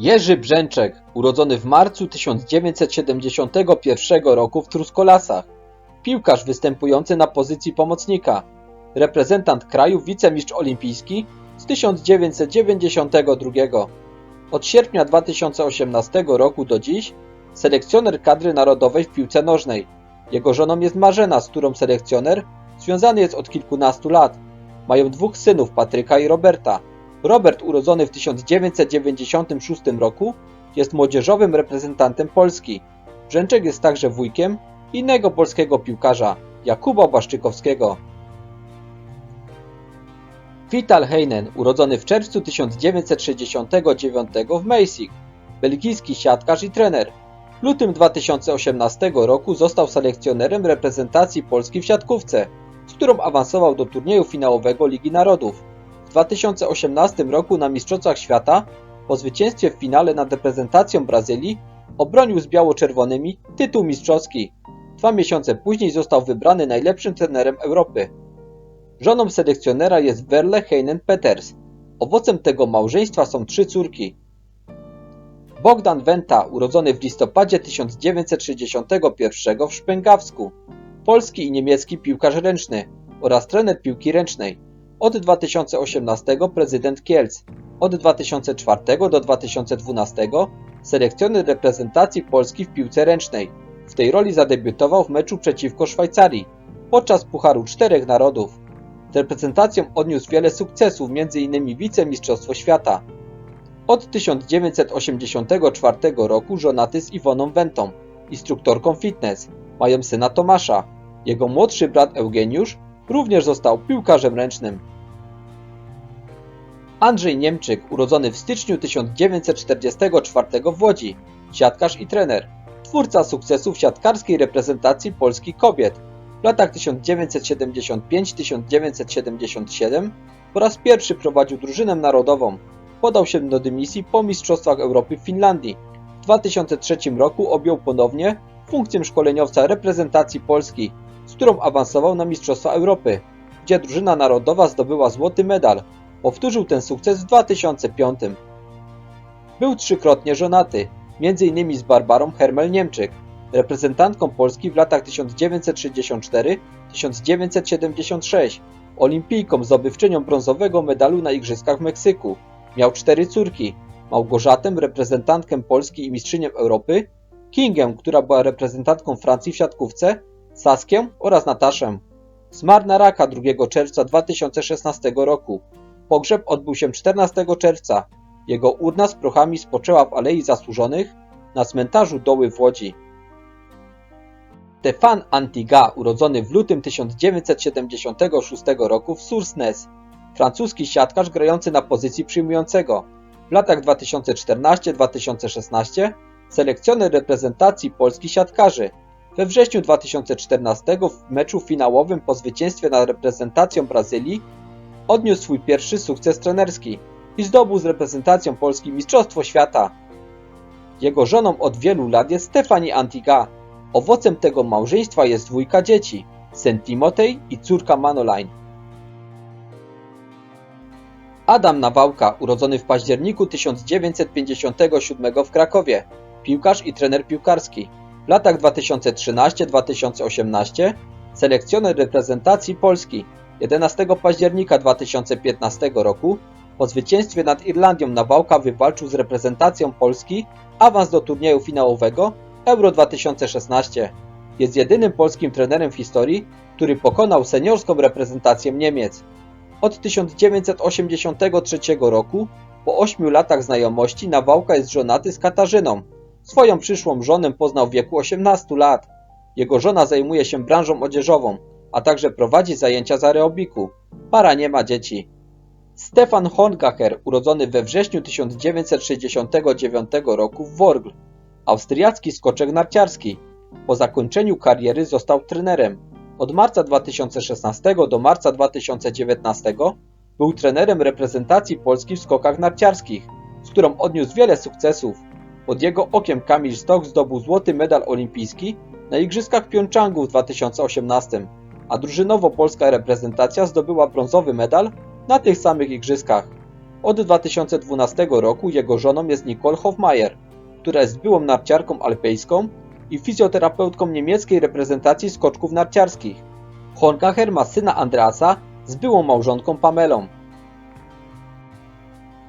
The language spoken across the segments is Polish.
Jerzy Brzęczek, urodzony w marcu 1971 roku w Truskolasach. Piłkarz występujący na pozycji pomocnika. Reprezentant kraju, wicemistrz olimpijski z 1992. Od sierpnia 2018 roku do dziś selekcjoner kadry narodowej w piłce nożnej. Jego żoną jest Marzena, z którą selekcjoner związany jest od kilkunastu lat. Mają dwóch synów, Patryka i Roberta. Robert, urodzony w 1996 roku, jest młodzieżowym reprezentantem Polski. Brzęczek jest także wujkiem innego polskiego piłkarza, Jakuba Błaszczykowskiego. Vital Heinen, urodzony w czerwcu 1969 w Mejsik, belgijski siatkarz i trener. W lutym 2018 roku został selekcjonerem reprezentacji Polski w siatkówce, z którą awansował do turnieju finałowego Ligi Narodów. W 2018 roku na Mistrzostwach Świata po zwycięstwie w finale nad reprezentacją Brazylii obronił z biało-czerwonymi tytuł mistrzowski. Dwa miesiące później został wybrany najlepszym trenerem Europy. Żoną selekcjonera jest Verle Heinen Peters. Owocem tego małżeństwa są trzy córki. Bogdan Wenta, urodzony w listopadzie 1961 w Szpęgawsku, polski i niemiecki piłkarz ręczny oraz trener piłki ręcznej. Od 2018 prezydent Kielc. Od 2004 do 2012 selekcjoner reprezentacji Polski w piłce ręcznej. W tej roli zadebiutował w meczu przeciwko Szwajcarii podczas Pucharu Czterech Narodów. Z reprezentacją odniósł wiele sukcesów, m.in. wicemistrzostwo świata. Od 1984 roku żonaty z Iwoną Wentą, instruktorką fitness. Mają syna Tomasza. Jego młodszy brat Eugeniusz również został piłkarzem ręcznym. Andrzej Niemczyk, urodzony w styczniu 1944 w Łodzi, siatkarz i trener, twórca sukcesów siatkarskiej reprezentacji Polski kobiet. W latach 1975-1977 po raz pierwszy prowadził drużynę narodową. Podał się do dymisji po Mistrzostwach Europy w Finlandii. W 2003 roku objął ponownie funkcję szkoleniowca reprezentacji Polski, z którą awansował na Mistrzostwa Europy, gdzie drużyna narodowa zdobyła złoty medal. Powtórzył ten sukces w 2005. Był trzykrotnie żonaty, m.in. z Barbarą Hermel-Niemczyk, reprezentantką Polski w latach 1934-1976, olimpijką zdobywczynią brązowego medalu na Igrzyskach w Meksyku. Miał cztery córki, Małgorzatę, reprezentantkę Polski i mistrzynię Europy, Kingę, która była reprezentantką Francji w siatkówce, Saskię oraz Nataszę. Zmarł na raka 2 czerwca 2016 roku. Pogrzeb odbył się 14 czerwca. Jego urna z prochami spoczęła w Alei Zasłużonych na cmentarzu Doły w Łodzi. Stefan Antiga, urodzony w lutym 1976 roku w Sursnes, francuski siatkarz grający na pozycji przyjmującego. W latach 2014-2016 selekcjoner reprezentacji Polski siatkarzy. We wrześniu 2014 w meczu finałowym po zwycięstwie nad reprezentacją Brazylii odniósł swój pierwszy sukces trenerski i zdobył z reprezentacją Polski Mistrzostwo Świata. Jego żoną od wielu lat jest Stefani Antiga. Owocem tego małżeństwa jest dwójka dzieci, syn Timotej i córka Manoline. Adam Nawałka, urodzony w październiku 1957 w Krakowie, piłkarz i trener piłkarski. W latach 2013-2018 selekcjoner reprezentacji Polski. 11 października 2015 roku po zwycięstwie nad Irlandią Nawałka wywalczył z reprezentacją Polski awans do turnieju finałowego Euro 2016. Jest jedynym polskim trenerem w historii, który pokonał seniorską reprezentację Niemiec. Od 1983 roku, po 8 latach znajomości, Nawałka jest żonaty z Katarzyną. Swoją przyszłą żonę poznał w wieku 18 lat. Jego żona zajmuje się branżą odzieżową, a także prowadzi zajęcia z aerobiku. Para nie ma dzieci. Stefan Horngacher, urodzony we wrześniu 1969 roku w Worgl, austriacki skoczek narciarski. Po zakończeniu kariery został trenerem. Od marca 2016 do marca 2019 był trenerem reprezentacji Polski w skokach narciarskich, z którą odniósł wiele sukcesów. Pod jego okiem Kamil Stok zdobył złoty medal olimpijski na Igrzyskach Pjongczangu w 2018, a drużynowo polska reprezentacja zdobyła brązowy medal na tych samych Igrzyskach. Od 2012 roku jego żoną jest Nicole Hofmeier, która jest byłą narciarką alpejską i fizjoterapeutką niemieckiej reprezentacji skoczków narciarskich. Hornkacher ma syna Andreasa z byłą małżonką Pamelą.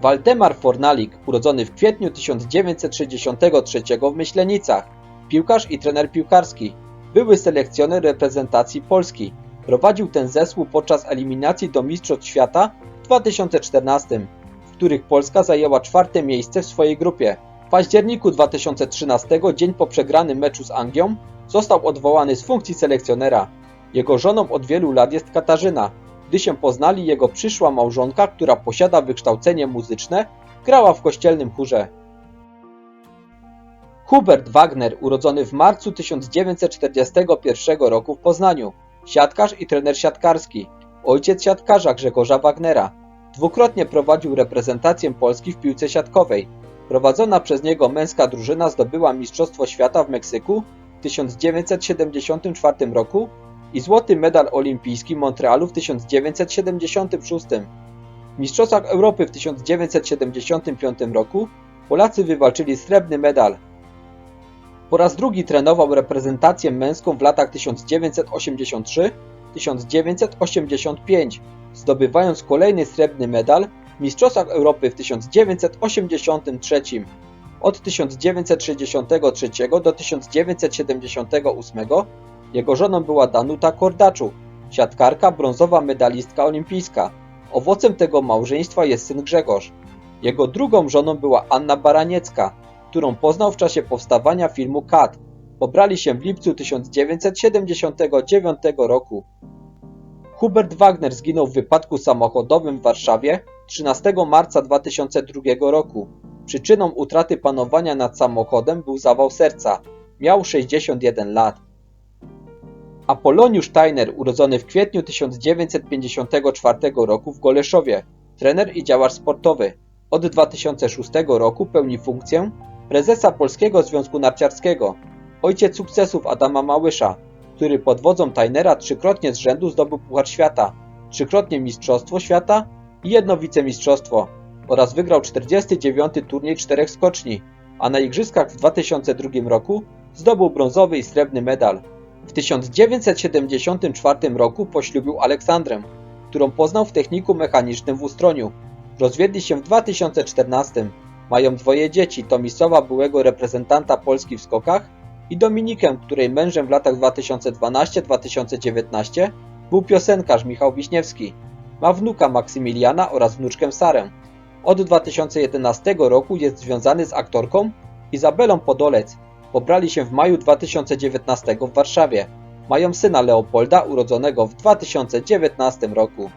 Waldemar Fornalik, urodzony w kwietniu 1963 w Myślenicach, piłkarz i trener piłkarski, były selekcjoner reprezentacji Polski. Prowadził ten zespół podczas eliminacji do Mistrzostw Świata w 2014, w których Polska zajęła czwarte miejsce w swojej grupie. W październiku 2013, dzień po przegranym meczu z Anglią, został odwołany z funkcji selekcjonera. Jego żoną od wielu lat jest Katarzyna. Gdy się poznali, jego przyszła małżonka, która posiada wykształcenie muzyczne, grała w kościelnym chórze. Hubert Wagner, urodzony w marcu 1941 roku w Poznaniu, siatkarz i trener siatkarski, ojciec siatkarza Grzegorza Wagnera. Dwukrotnie prowadził reprezentację Polski w piłce siatkowej. Prowadzona przez niego męska drużyna zdobyła Mistrzostwo Świata w Meksyku w 1974 roku i złoty medal olimpijski Montrealu w 1976. W Mistrzostwach Europy w 1975 roku Polacy wywalczyli srebrny medal. Po raz drugi trenował reprezentację męską w latach 1983-1985, zdobywając kolejny srebrny medal w Mistrzostwach Europy w 1983. Od 1963 do 1978 jego żoną była Danuta Kordaczu, siatkarka, brązowa medalistka olimpijska. Owocem tego małżeństwa jest syn Grzegorz. Jego drugą żoną była Anna Baraniecka, którą poznał w czasie powstawania filmu Kat. Pobrali się w lipcu 1979 roku. Hubert Wagner zginął w wypadku samochodowym w Warszawie 13 marca 2002 roku. Przyczyną utraty panowania nad samochodem był zawał serca. Miał 61 lat. Apoloniusz Steiner, urodzony w kwietniu 1954 roku w Goleszowie, trener i działacz sportowy. Od 2006 roku pełni funkcję prezesa Polskiego Związku Narciarskiego, ojciec sukcesów Adama Małysza, który pod wodzą Steinera trzykrotnie z rzędu zdobył Puchar Świata, trzykrotnie Mistrzostwo Świata i jedno wicemistrzostwo oraz wygrał 49. turniej czterech skoczni, a na Igrzyskach w 2002 roku zdobył brązowy i srebrny medal. W 1974 roku poślubił Aleksandrę, którą poznał w techniku mechanicznym w Ustroniu. Rozwiedli się w 2014. Mają dwoje dzieci, Tomisława byłego reprezentanta Polski w skokach i Dominikę, której mężem w latach 2012-2019 był piosenkarz Michał Wiśniewski. Ma wnuka Maksymiliana oraz wnuczkę Sarę. Od 2011 roku jest związany z aktorką Izabelą Podolec. Pobrali się w maju 2019 w Warszawie. Mają syna Leopolda urodzonego w 2019 roku.